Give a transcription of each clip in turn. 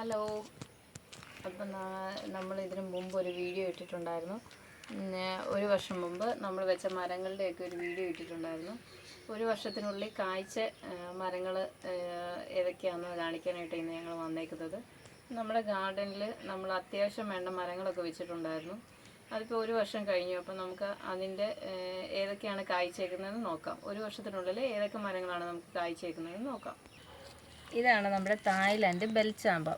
Hello. അപ്പം നമ്മൾ ഇതിനു മുമ്പ് ഒരു വീഡിയോ ഇട്ടിട്ടുണ്ടായിരുന്നു. ഒരു വർഷം മുമ്പ് നമ്മൾ വെച്ച മരങ്ങളുടെയൊക്കെ ഒരു വീഡിയോ ഇട്ടിട്ടുണ്ടായിരുന്നു. ഒരു വർഷത്തിനുള്ളിൽ കായ്ച്ച മരങ്ങൾ ഏതൊക്കെയാണെന്ന് കാണിക്കാനായിട്ട് ഇന്ന് ഞങ്ങൾ വന്നേക്കുന്നത്. നമ്മുടെ ഗാർഡനിൽ നമ്മൾ അത്യാവശ്യം വേണ്ട മരങ്ങളൊക്കെ വെച്ചിട്ടുണ്ടായിരുന്നു. അതിപ്പോൾ ഒരു വർഷം കഴിഞ്ഞു. അപ്പം നമുക്ക് അതിന്റെ ഏതൊക്കെയാണ് കായ്ച്ചേക്കുന്നതെന്ന് നോക്കാം. ഒരു വർഷത്തിനുള്ളിൽ ഏതൊക്കെ മരങ്ങളാണ് നമുക്ക് കായ്ച്ചേക്കുന്നതെന്ന് നോക്കാം. ഇതാണ് നമ്മുടെ തായ്ലാൻഡ് ബെൽച്ചാമ്പ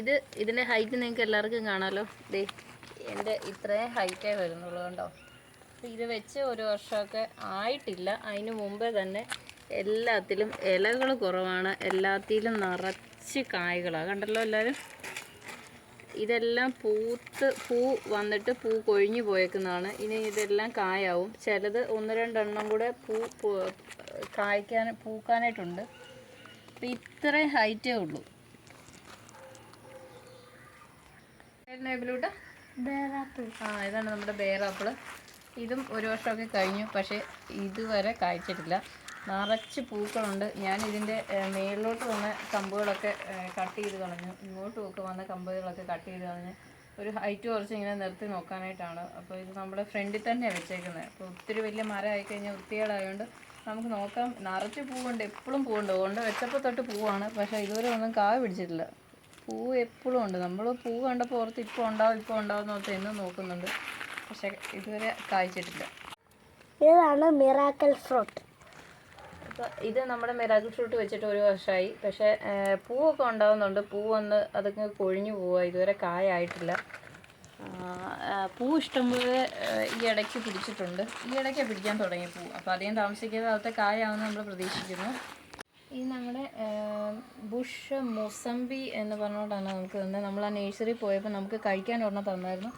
ഇത് ഇതിന്റെ ഹൈറ്റ് നിങ്ങൾക്ക് എല്ലാവർക്കും കാണാമല്ലോ ദേ എന്റെ ഇത്രയും ഹൈറ്റേ വരുന്നുള്ളൂ കണ്ടോ. അപ്പോൾ ഇത് വെച്ച് ഒരു വർഷമൊക്കെ ആയിട്ടില്ല. അതിന് മുമ്പേ തന്നെ എല്ലാത്തിലും ഇലകൾ കുറവാണ്. എല്ലാത്തിലും നിറച്ച് കായ്കളാണ് കണ്ടല്ലോ എല്ലാവരും ഇതെല്ലാം പൂത്ത് പൂ വന്നിട്ട് പൂ കൊഴിഞ്ഞു പോയേക്കുന്നതാണ്. ഇനി ഇതെല്ലാം കായാവും. ചിലത് ഒന്ന് രണ്ടെണ്ണം കൂടെ പൂ കായ്ക്കാൻ പൂക്കാനായിട്ടുണ്ട്. അപ്പം ഇത്രയും ഹൈറ്റേ ഉള്ളൂ. ആ ഇതാണ് നമ്മുടെ ബേറാപ്പിൾ. ഇതും ഒരു വർഷമൊക്കെ കഴിഞ്ഞു പക്ഷേ ഇതുവരെ കായ്ച്ചിട്ടില്ല. നിറച്ച് പൂക്കളുണ്ട്. ഞാൻ ഇതിന്റെ മേളിലോട്ട് വന്ന കമ്പുകളൊക്കെ കട്ട് ചെയ്ത് കളഞ്ഞു. ഇങ്ങോട്ട് ഒക്കെ വന്ന കമ്പുകളൊക്കെ കട്ട് ചെയ്ത് കളഞ്ഞ് ഒരു ഹൈറ്റ് കുറച്ച് ഇങ്ങനെ നിർത്തി നോക്കാനായിട്ടാണ്. അപ്പോൾ ഇത് നമ്മുടെ ഫ്രണ്ടിൽ തന്നെയാണ് വെച്ചേക്കുന്നത് അപ്പോൾ ഒത്തിരി വലിയ മരം ആയിക്കഴിഞ്ഞാൽ വൃത്തികേടായതുകൊണ്ട് നമുക്ക് നോക്കാം. നിറച്ച് പൂവുണ്ട് എപ്പോഴും പൂവുണ്ട്. കൊണ്ട് വെച്ചപ്പോൾ തൊട്ട് പൂവാണ് പക്ഷേ ഇതുവരെ ഒന്നും കായ പിടിച്ചിട്ടില്ല. പൂ എപ്പോഴും ഉണ്ട്. നമ്മൾ പൂ കണ്ടപ്പോൾ ഓർത്ത് ഇപ്പോൾ ഉണ്ടാവും ഇപ്പോൾ ഉണ്ടാവും എന്ന് ഓർത്ത് എന്നും നോക്കുന്നുണ്ട്. പക്ഷെ ഇതുവരെ കായ്ച്ചിട്ടില്ല. ഇതാണ് മിറാക്കൽ ഫ്രൂട്ട്. അപ്പോൾ ഇത് നമ്മുടെ മിറാക്കിൾ ഫ്രൂട്ട് വെച്ചിട്ട് ഒരു വർഷമായി പക്ഷേ പൂവൊക്കെ ഉണ്ടാവുന്നുണ്ട്. പൂ വന്ന് അതൊക്കെ കൊഴിഞ്ഞു പോവുക ഇതുവരെ കായായിട്ടില്ല. പൂ ഇഷ്ടംപോലെ ഈ ഇടയ്ക്ക് പിടിച്ചിട്ടുണ്ട്. ഈ ഇടയ്ക്ക് പിടിക്കാൻ തുടങ്ങി പൂ. അപ്പോൾ അധികം താമസിക്കാതെ അവിടുത്തെ കായാവുമെന്ന് നമ്മൾ പ്രതീക്ഷിക്കുന്നു. ഇത് നമ്മുടെ ഏർ, മൊസംബി എന്ന് പറഞ്ഞുകൊണ്ടാണ് നമുക്ക് തന്നെ നമ്മൾ ആ നേഴ്സറി പോയപ്പോൾ നമുക്ക് കഴിക്കാൻ ഒരെണ്ണം തന്നായിരുന്നു.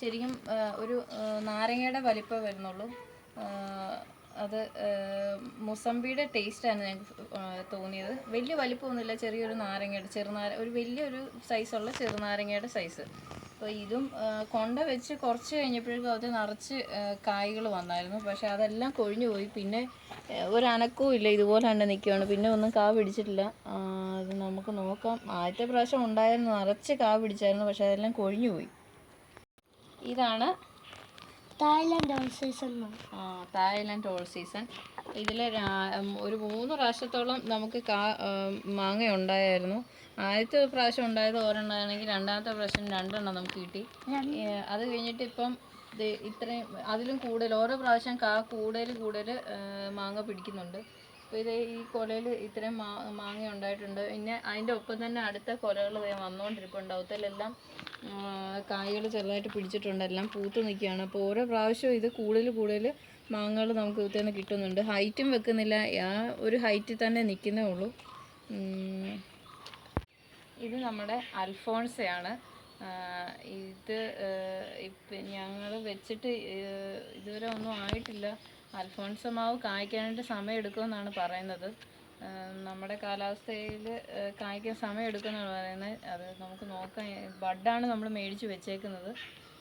ശരിക്കും ഒരു നാരങ്ങയുടെ വലിപ്പം വരുന്നുള്ളൂ. അത് മൊസംബിയുടെ ടേസ്റ്റാണ് ഞങ്ങൾക്ക് തോന്നിയത്. വലിയ വലിപ്പമൊന്നുമില്ല ചെറിയൊരു നാരങ്ങയുടെ ചെറുനാര ഒരു വലിയൊരു സൈസുള്ള ചെറുനാരങ്ങയുടെ സൈസ് അപ്പോൾ ഇതും കൊണ്ട വെച്ച് കുറച്ച് കഴിഞ്ഞപ്പോഴേക്കും അത് നിറച്ച് കായ്കൾ വന്നായിരുന്നു. പക്ഷേ അതെല്ലാം കൊഴിഞ്ഞു പോയി. പിന്നെ ഏർ, ഒരു അനക്കവും ഇല്ല. ഇതുപോലെ തന്നെ നിൽക്കുകയാണ് പിന്നെ ഒന്നും കാ പിടിച്ചിട്ടില്ല. അത് നമുക്ക് നോക്കാം. ആദ്യത്തെ പ്രാവശ്യം ഉണ്ടായിരുന്നു നിറച്ച് കാ പിടിച്ചായിരുന്നു. പക്ഷേ അതെല്ലാം കൊഴിഞ്ഞു പോയി. ഇതാണ് തായ്ലൻഡ് ഓൾ സീസൺ ആ, തായ്ലാൻഡ് ഓൾ സീസൺ. ഇതിൽ ഒരു മൂന്ന് പ്രാവശ്യത്തോളം നമുക്ക് കാ മാങ്ങ ഉണ്ടായിരുന്നു. ആദ്യത്തെ പ്രാവശ്യം ഉണ്ടായത് ഒരെണ്ണമാണെങ്കിൽ രണ്ടാമത്തെ പ്രാവശ്യം രണ്ടെണ്ണം നമുക്ക് കിട്ടി. അത് കഴിഞ്ഞിട്ട് ഇപ്പം ഇത്രയും അതിലും കൂടുതൽ ഓരോ പ്രാവശ്യം കാ കൂടുതൽ കൂടുതൽ മാങ്ങ പിടിക്കുന്നുണ്ട്. അപ്പോൾ ഇത് ഈ കൊലയിൽ ഇത്രയും മാ മാങ്ങ ഉണ്ടായിട്ടുണ്ട്. പിന്നെ അതിന്റെ ഒപ്പം തന്നെ അടുത്ത കൊലകൾ വന്നുകൊണ്ടിരിപ്പുണ്ട് അവത്തിലെല്ലാം കായ്കൾ ചെറുതായിട്ട് പിടിച്ചിട്ടുണ്ട്. എല്ലാം പൂത്ത് നിൽക്കുകയാണ്. അപ്പോൾ ഓരോ പ്രാവശ്യവും ഇത് കൂടുതൽ കൂടുതൽ മാങ്ങകൾ നമുക്ക് ഇതിൽ നിന്ന് കിട്ടുന്നുണ്ട്. ഹൈറ്റും വെക്കുന്നില്ല. ആ ഒരു ഹൈറ്റിൽ തന്നെ നിൽക്കുന്നേ ഉള്ളൂ. ഇത് നമ്മുടെ അൽഫോൺസയാണ്. ഇത് ഇപ്പം ഞങ്ങൾ വെച്ചിട്ട് ഇതുവരെ ഒന്നും ആയിട്ടില്ല. അൽഫോൺസ മാവ് കായ്ക്കാനായിട്ട് സമയമെടുക്കുമെന്നാണ് പറയുന്നത്. നമ്മുടെ കാലാവസ്ഥയിൽ കായ്ക്കാൻ സമയമെടുക്കുമെന്നാണ് പറയുന്നത്. അത് നമുക്ക് നോക്കാം ബഡാണ് നമ്മൾ മേടിച്ച് വെച്ചേക്കുന്നത്.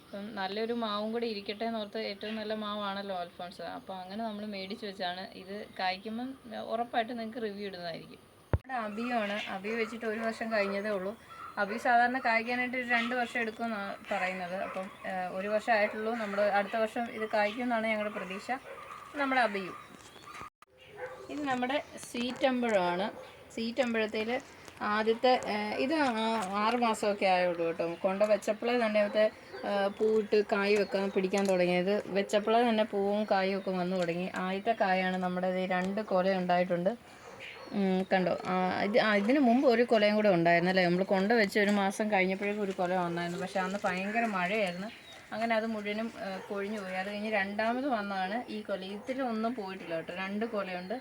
അപ്പം നല്ലൊരു മാവും കൂടി ഇരിക്കട്ടെ എന്ന് ഓർത്ത് ഏറ്റവും നല്ല മാവാണല്ലോ അൽഫോൺസ്. അപ്പോൾ അങ്ങനെ നമ്മൾ മേടിച്ച് വെച്ചാണ്. ഇത് കായ്ക്കുമ്പം ഉറപ്പായിട്ട് നിങ്ങൾക്ക് റിവ്യൂ ഇടുന്നതായിരിക്കും. നമ്മുടെ അബിയാണ് അബി വെച്ചിട്ട് ഒരു വർഷം കഴിഞ്ഞതേ ഉള്ളൂ. അബി സാധാരണ കായ്ക്കാനായിട്ട് ഒരു രണ്ട് വർഷം എടുക്കുമെന്നാണ് പറയുന്നത്. അപ്പം ഒരു വർഷം ആയിട്ടുള്ളൂ. നമ്മൾ അടുത്ത വർഷം ഇത് കായ്ക്കുമെന്നാണ് ഞങ്ങളുടെ പ്രതീക്ഷ. നമ്മുടെ അബിയും. ഇത് നമ്മുടെ സ്വീറ്റ് അമ്പഴമാണ്. സ്വീറ്റ് അമ്പഴത്തിൽ ആദ്യത്തെ ഇത് ആറ് മാസമൊക്കെ ആയുള്ളൂ കേട്ടോ. കൊണ്ട വെച്ചപ്പോഴേ തന്നെ അത് പൂവിട്ട് കായ് വെക്കാൻ പിടിക്കാൻ തുടങ്ങിയത് വെച്ചപ്പോഴേ തന്നെ പൂവും കായും ഒക്കെ വന്നു തുടങ്ങി. ആദ്യത്തെ കായാണ് നമ്മുടെ രണ്ട് കൊല ഉണ്ടായിട്ടുണ്ട്. കണ്ടോ? ഇത് ഇതിന് മുമ്പ് ഒരു കൊലയും കൂടെ ഉണ്ടായിരുന്നല്ലേ നമ്മൾ കൊണ്ട വെച്ച് ഒരു മാസം കഴിഞ്ഞപ്പോഴേക്കും ഒരു കൊല വന്നായിരുന്നു. പക്ഷേ അന്ന് ഭയങ്കര മഴയായിരുന്നു. അങ്ങനെ അത് മുഴുവനും കൊഴിഞ്ഞു പോയി. അത് കഴിഞ്ഞ് രണ്ടാമത് വന്നതാണ് ഈ കൊല. ഇതിലൊന്നും പോയിട്ടില്ല കേട്ടോ. രണ്ട് കൊലയുണ്ട്.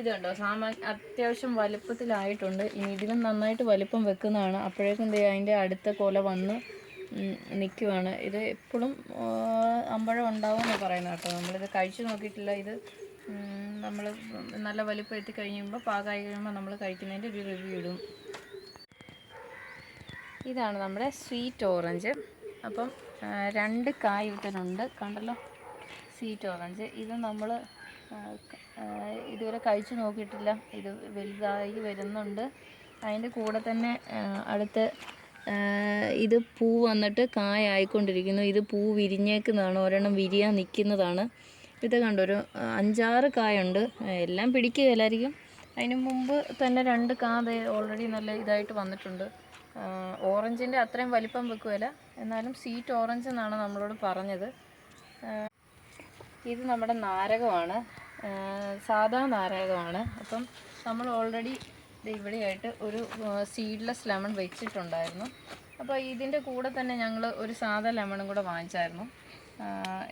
ഇത് കണ്ടോ? സാമാ അത്യാവശ്യം വലുപ്പത്തിലായിട്ടുണ്ട്. ഇനി ഇതിലും നന്നായിട്ട് വലുപ്പം വെക്കുന്നതാണ്. അപ്പോഴേക്കും ദേ അതിന്റെ അടുത്ത കൊല വന്ന് നിൽക്കുവാണ്. ഇത് എപ്പോഴും അമ്പഴം ഉണ്ടാവും എന്ന് പറയുന്നത് കേട്ടോ. നമ്മളിത് കഴിച്ചു നോക്കിയിട്ടില്ല. ഇത് നമ്മൾ നല്ല വലിപ്പം എത്തി കഴിയുമ്പോൾ പാകമായി കഴിയുമ്പോൾ നമ്മൾ കഴിക്കുന്നതിന്റെ ഒരു റിവ്യൂ ഇടും. ഇതാണ് നമ്മുടെ സ്വീറ്റ് ഓറഞ്ച് അപ്പം രണ്ട് കായ് വിത്തനുണ്ട് കണ്ടല്ലോ? സ്വീറ്റ് ഓറഞ്ച് ഇത് നമ്മൾ ഇതുവരെ കഴിച്ചു നോക്കിയിട്ടില്ല. ഇത് വലുതായി വരുന്നുണ്ട്. അതിന്റെ കൂടെ തന്നെ അടുത്ത് ഇത് പൂ വന്നിട്ട് കായ ആയിക്കൊണ്ടിരിക്കുന്നു. ഇത് പൂ വിരിഞ്ഞേക്കുന്നതാണ്. ഒരെണ്ണം വിരിയാൻ നിൽക്കുന്നതാണ് ഇത് കണ്ടോ? ഒരു ആ, അഞ്ചാറ് കായുണ്ട്. എല്ലാം പിടിക്കുകയില്ലായിരിക്കും അതിന് മുമ്പ് തന്നെ രണ്ട് കാ ഓൾറെഡി നല്ല ഇതായിട്ട് വന്നിട്ടുണ്ട്. ഓറഞ്ചിന്റെ അത്രയും വലിപ്പം വെക്കുകയില്ല. എന്നാലും സീറ്റ് ഓറഞ്ച് എന്നാണ് നമ്മളോട് പറഞ്ഞത്. ഇത് നമ്മുടെ നാരകമാണ്. സാധാ നാരകമാണ്. അപ്പം നമ്മൾ ഓൾറെഡി ഇവിടെയായിട്ട് ഒരു സീഡ്ലെസ് ലെമൺ വെച്ചിട്ടുണ്ടായിരുന്നു. അപ്പോൾ ഇതിന്റെ കൂടെ തന്നെ ഞങ്ങൾ ഒരു സാധാ ലെമണും കൂടെ വാങ്ങിച്ചായിരുന്നു.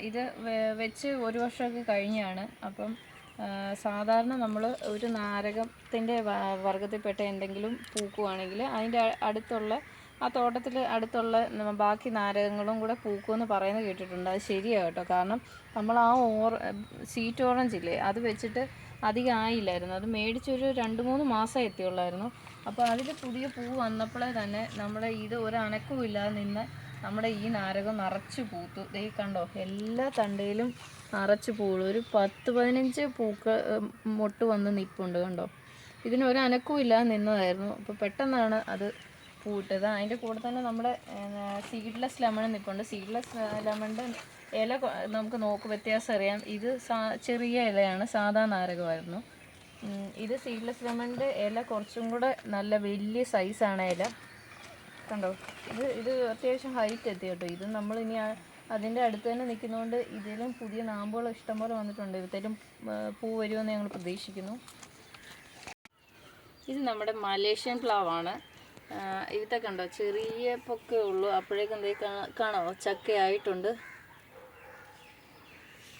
ഇത് വെച്ച് ഒരു വർഷമൊക്കെ കഴിഞ്ഞാണ്. അപ്പം സാധാരണ നമ്മൾ ഒരു നാരകത്തിന്റെ വർഗത്തിൽപ്പെട്ട എന്തെങ്കിലും പൂക്കുവാണെങ്കിൽ അതിന്റെ അടുത്തുള്ള ആ തോട്ടത്തിൽ അടുത്തുള്ള ബാക്കി നാരകങ്ങളും കൂടെ പൂക്കുമെന്ന് പറയുന്നത് കേട്ടിട്ടുണ്ട്. അത് ശരിയാണ് കേട്ടോ. കാരണം നമ്മൾ ആ ഓർ സീറ്റ് ഓറഞ്ച് ഇല്ലേ അത് വെച്ചിട്ട് അധികം ആയില്ലായിരുന്നു. അത് മേടിച്ചൊരു രണ്ട് മൂന്ന് മാസം എത്തിയുള്ളായിരുന്നു. അപ്പോൾ അതിൽ പുതിയ പൂ വന്നപ്പോഴേ തന്നെ നമ്മുടെ ഇത് ഒരു അനക്കവും ഇല്ലാതെ നിന്ന് നമ്മുടെ ഈ നാരകം നിറച്ച് പൂത്തു. ദേ കണ്ടോ എല്ലാ തണ്ടയിലും നിറച്ച് പൂൾ ഒരു പത്ത് പതിനഞ്ച് പൂക്കൾ മുട്ട് വന്ന് നിൽപ്പുണ്ട് കണ്ടോ. ഇതിന് ഒരു അനക്കവും ഇല്ലാതെ നിന്നതായിരുന്നു. അപ്പോൾ പെട്ടെന്നാണ് അത് പൂട്ടത് അതിന്റെ കൂടെ തന്നെ നമ്മുടെ സീഡ്ലെസ് ലെമൺ നിൽപ്പുണ്ട് സീഡ്ലെസ് ലെമണിന്റെ ഇല നമുക്ക് നോക്ക് വ്യത്യാസം അറിയാം. ഇത് ചെറിയ ഇലയാണ് സാധാ നാരകമായിരുന്നു. ഇത് സീഡ്ലെസ് ലെമണിന്റെ ഇല കുറച്ചും കൂടെ നല്ല വലിയ സൈസാണ് ഇല. കണ്ടോ? ഇത് ഇത് അത്യാവശ്യം ഹൈറ്റ് എത്തി കേട്ടോ. ഇത് നമ്മൾ ഇനി അതിന്റെ അടുത്ത് തന്നെ നിൽക്കുന്നതുകൊണ്ട് ഇതിലും പുതിയ നാമ്പുകൾ ഇഷ്ടംപോലെ വന്നിട്ടുണ്ട്. ഇതിലും പൂ വരുമെന്ന് ഞങ്ങൾ പ്രതീക്ഷിക്കുന്നു. ഇത് നമ്മുടെ മലേഷ്യൻ പ്ലാവാണ് ഇവിടുത്തെ കണ്ടോ? ചെറിയ പൊക്കേ ഉള്ളൂ. അപ്പോഴേക്കും എന്തേ കാണോ. ചക്കയായിട്ടുണ്ട്.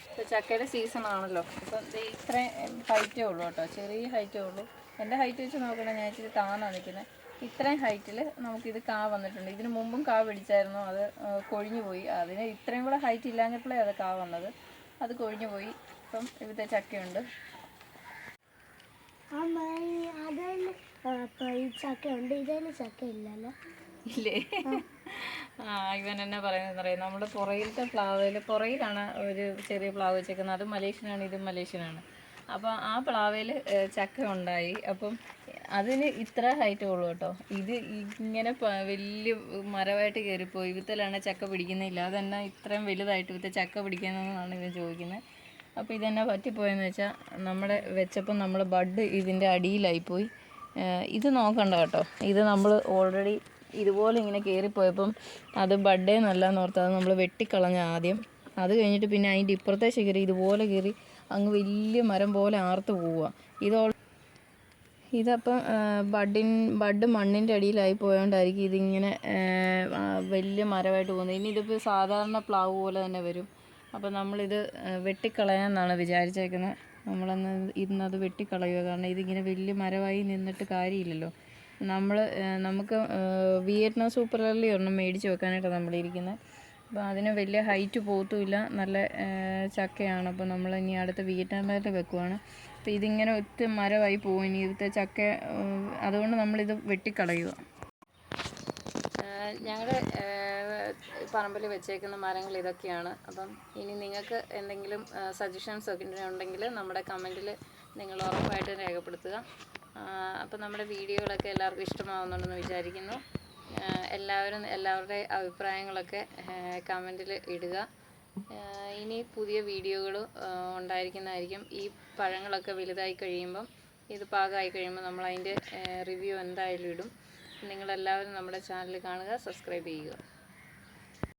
ഇപ്പോൾ ചക്കയുടെ സീസൺ ആണല്ലോ. അപ്പം ദേ ഇത്രയും ഹൈറ്റേ ഉള്ളൂ കേട്ടോ. ചെറിയ ഹൈറ്റേ ഉള്ളൂ. എന്റെ ഹൈറ്റ് വെച്ച് നോക്കണേ ഞാൻ ഇച്ചിരി താന്നാണ് നിൽക്കുന്നത് ഇത്രയും ഹൈറ്റിൽ നമുക്കിത് കാ വന്നിട്ടുണ്ട്. ഇതിന് മുമ്പും കാ പിടിച്ചായിരുന്നു. അത് കൊഴിഞ്ഞു പോയി. അതിന് ഇത്രയും കൂടെ ഹൈറ്റ് ഇല്ലാഞ്ഞപ്പോഴേ അത് കാ വന്നത്. അത് കൊഴിഞ്ഞു പോയി. ഇപ്പം ഇവിടുത്തെ ചക്കയുണ്ട്. അമ്മ അതിൽ ഈ ചക്ക ഉണ്ട് ഇതിൽ ചക്ക ഇല്ലല്ലോ ഇല്ലേ? ആ ഇവൻ എന്നാ പറയുന്നത് അറിയാം നമ്മുടെ പുറയിലത്തെ പ്ലാവിൽ പുറയിലാണ് ഒരു ചെറിയ പ്ലാവ് വെച്ചേക്കുന്നത്. അത് മലേഷ്യനാണ് ഇതും മലേഷ്യനാണ്. അപ്പോൾ ആ പ്ലാവിൽ ചക്ക ഉണ്ടായി. അപ്പം അതിന് ഇത്ര ഹൈറ്റ് ഉള്ളൂ കേട്ടോ. ഇത് ഇങ്ങനെ വലിയ മരമായിട്ട് കയറിപ്പോയി. ഇവിത്തലാണ് ചക്ക പിടിക്കുന്നില്ല അതെന്നാ ഇത്രയും വലുതായിട്ട് ഇവിടുത്തെ ചക്ക പിടിക്കുന്നതെന്നാണ് ഇവൻ ചോദിക്കുന്നത്. അപ്പോൾ ഇതെന്നാ പറ്റിപ്പോയെന്ന് വെച്ചാൽ നമ്മുടെ വെച്ചപ്പം നമ്മൾ ബഡ് ഇതിന്റെ അടിയിലായിപ്പോയി. ഇത് നോക്കണ്ട കേട്ടോ. ഇത് നമ്മൾ ഓൾറെഡി ഇതുപോലെ ഇങ്ങനെ കയറിപ്പോയപ്പം അത് ബഡേ നല്ലതെന്ന് ഓർത്ത് അത് നമ്മൾ വെട്ടിക്കളഞ്ഞ ആദ്യം. അത് കഴിഞ്ഞിട്ട് പിന്നെ അതിന്റെ ഇപ്പുറത്തെ ശിഖരം ഇതുപോലെ കയറി അങ്ങ് വലിയ മരം പോലെ ആർത്ത് പോവുക. ഇത് ഇതപ്പം ബഡിൻ ബഡ് മണ്ണിന്റെ അടിയിലായി പോയോണ്ടായിരിക്കും ഇതിങ്ങനെ വലിയ മരമായിട്ട് പോകുന്നത്. ഇനി ഇതിപ്പോൾ സാധാരണ പ്ലാവ് പോലെ തന്നെ വരും. അപ്പോൾ നമ്മളിത് വെട്ടിക്കളയാമെന്നാണ് വിചാരിച്ചേക്കുന്നത് നമ്മളന്ന് ഇന്നത് വെട്ടിക്കളയുക. കാരണം ഇതിങ്ങനെ വലിയ മരമായി നിന്നിട്ട് കാര്യമില്ലല്ലോ. നമ്മൾ നമുക്ക് വിയറ്റ്നാം സൂപ്പർ എർലി ഒരെണ്ണം മേടിച്ച് വെക്കാനായിട്ടാണ് നമ്മളിരിക്കുന്നത് അപ്പോൾ അതിന് വലിയ ഹൈറ്റ് പോത്തുമില്ല. നല്ല ചക്കയാണ്. അപ്പോൾ നമ്മൾ ഇനി അടുത്ത വിയറ്റ്നാമിൽ വെക്കുവാണ്. ഇതിങ്ങനെ ഒറ്റ മരമായി പോകും ഇനി ചക്ക അതുകൊണ്ട് നമ്മളിത് വെട്ടിക്കളയുക. ഞങ്ങളുടെ പറമ്പിൽ വെച്ചേക്കുന്ന മരങ്ങൾ ഇതൊക്കെയാണ്. അപ്പം ഇനി നിങ്ങൾക്ക് എന്തെങ്കിലും സജഷൻസ് ഒക്കെ ഉണ്ടെങ്കിൽ നമ്മുടെ കമന്റിൽ നിങ്ങൾ ഉറപ്പായിട്ട് രേഖപ്പെടുത്തുക. അപ്പം നമ്മുടെ വീഡിയോകളൊക്കെ എല്ലാവർക്കും ഇഷ്ടമാവുന്നുണ്ടെന്ന് വിചാരിക്കുന്നു. എല്ലാവരും എല്ലാവരുടെ അഭിപ്രായങ്ങളൊക്കെ കമന്റിൽ ഇടുക. ഇനി പുതിയ വീഡിയോകൾ ഉണ്ടായിരിക്കുന്നതായിരിക്കും. ഈ പഴങ്ങളൊക്കെ വലുതായി കഴിയുമ്പം ഇത് പാകമായി കഴിയുമ്പോൾ നമ്മൾ അതിന്റെ റിവ്യൂ എന്തായാലും ഇടും. നിങ്ങളെല്ലാവരും നമ്മുടെ ചാനൽ കാണുക സബ്സ്ക്രൈബ് ചെയ്യുക.